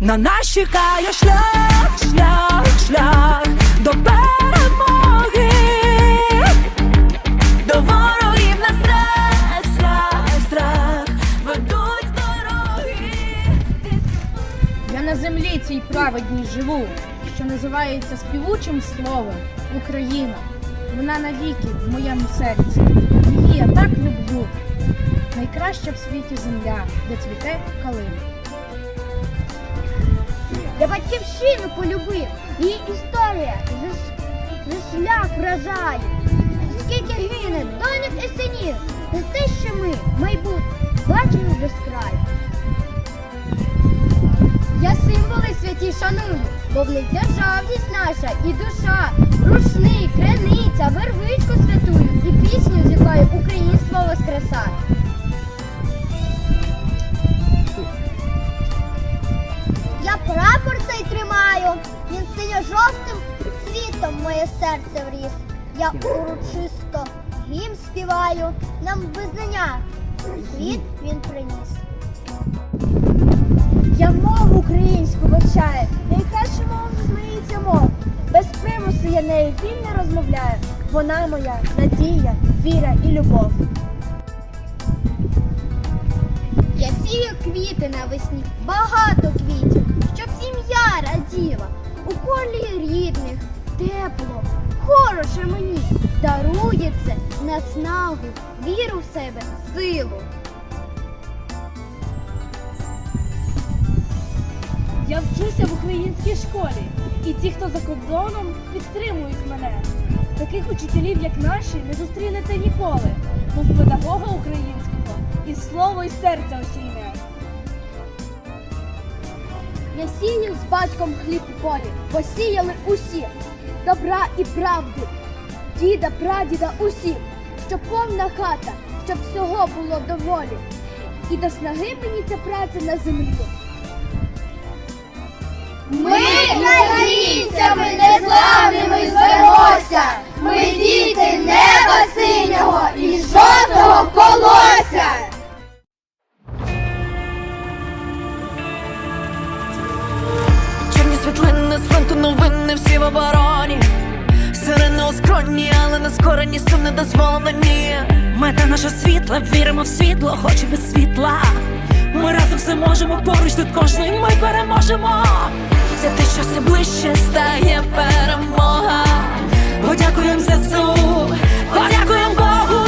На нас чекає шлях, шлях, шлях до перемоги, до ворогів на страх, страх, страх ведуть дороги. Я на землі цій праведній живу, що називається співучим словом Україна. Вона навіки в моєму серці. Її я так люблю. Найкраща в світі земля, де цвіте калина. Я батьківщину полюбив, її історія за, шлях вражає. Скільки гине доньок і синів, за те, що ми, майбутнє, бачимо без краю. Я символи святі шаную, бо в них державність наша і душа, рушник, криниця, вервичку святую і пісню, з якою українство воскресає. Прапор цей тримаю, він синьо-жовтим цвітом моє серце вріс. Я урочисто гімн співаю, нам визнання світ він приніс. Я мову українську вивчаю, найкраща мова зміється мов. Без примусу я нею вільно розмовляю. Вона моя надія, віра і любов. Я сію квіти навесні, багато квітів, щоб сім'я раділа, у колі рідних, тепло, хороше мені, дарує це наснагу, віру в себе, силу. Я вчуся в українській школі, і ті, хто за кордоном, підтримують мене. Таких учителів, як наші, не зустрінете ніколи, мов педагога українського і слово і серця осійне. Я сію з батьком хліб у полі, посіяли усі добра і правди, діда, прадіда, усі, щоб повна хата, щоб всього було доволі. І до снаги мені ця праця на землі. Ми українцями незламними звемося, ми діти неба синього але сум не дозволено, ні. Мета наша світла, віримо в світло, хоч і без світла. Ми разом все можемо, поруч тут кожний ми переможемо. Це те, що все ближче стає перемога. Подякуємо ЗСУ, подякуємо Богу.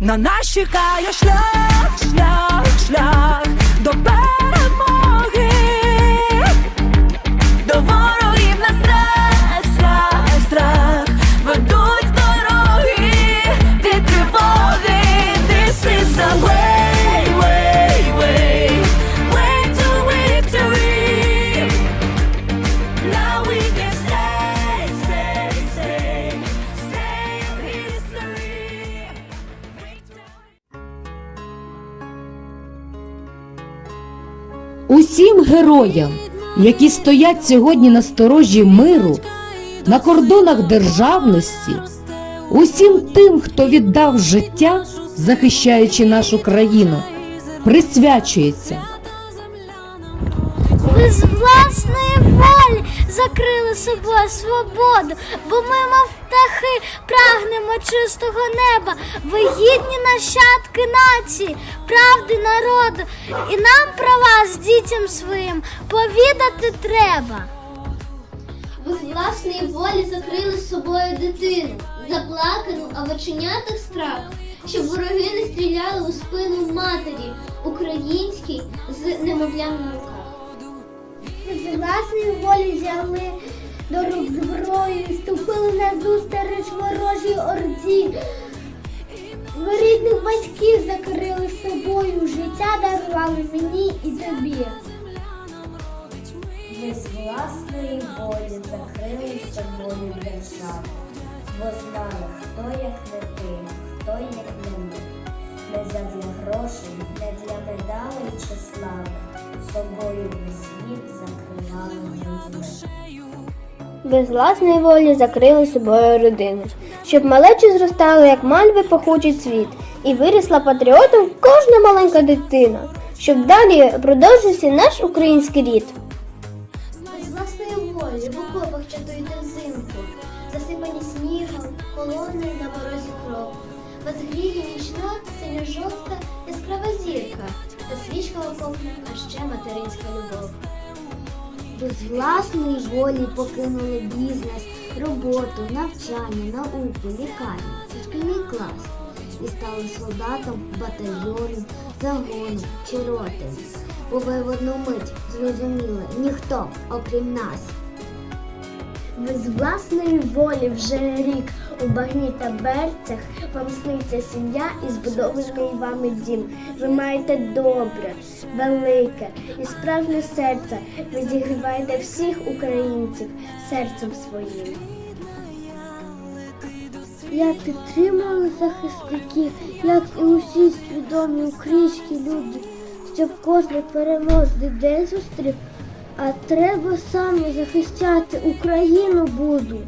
На нас чекає шлях, шлях, шлях до перемоги. Усім героям, які стоять сьогодні на сторожі миру, на кордонах державності, усім тим, хто віддав життя, захищаючи нашу країну, присвячується. Ви з власної волі закрили собою свободу, бо ми, мов птахи, прагнемо чистого неба. Ви гідні нащадки нації, правди народу, і нам про вас, дітям своїм, повідати треба. Ви з власної волі закрили з собою дитину, заплакану, а в оченятах страх, щоб вороги не стріляли у спину матері, українській з немовлям на руках. Ви з власної волі взяли до рук зброю і ступили на зустріч ворожій орді. Рідних батьків закрили собою, життя дарували мені і тобі. Ви з власної волі закрили собою державу, бо знали, хто як не ти, хто як не ми. Не задля грошей, не для медалей чи слави, собою ви світ закривали людьми. Ви з власної волі закрили собою родину, щоб малечі зростали, як мальви пахучий цвіт, і вирісла патріотом кожна маленька дитина. щоб далі продовжився наш український рід. Без власної волі в окопах чатуєте взимку, засипані снігом, колони на морозі кров. Гріє нічна, синьо-жовта, яскрава зірка, та свічка окопна, а ще материнська любов. Без власної волі покинули бізнес, роботу, навчання, науку, лікарню, шкільний клас і стали солдатом батальйону, загону чи роти. Бо ви в одну мить зрозуміли ніхто, окрім нас. Без власної волі вже рік у багні та берцях вам сниться сім'я і збудований вами дім. Ви маєте добре, велике і справжнє серце. Ви зігріваєте всіх українців серцем своїм. Я підтримую захисників, як і усі свідомі українські люди, щоб кожен переможний день зустрів, а треба саме захищати Україну буду.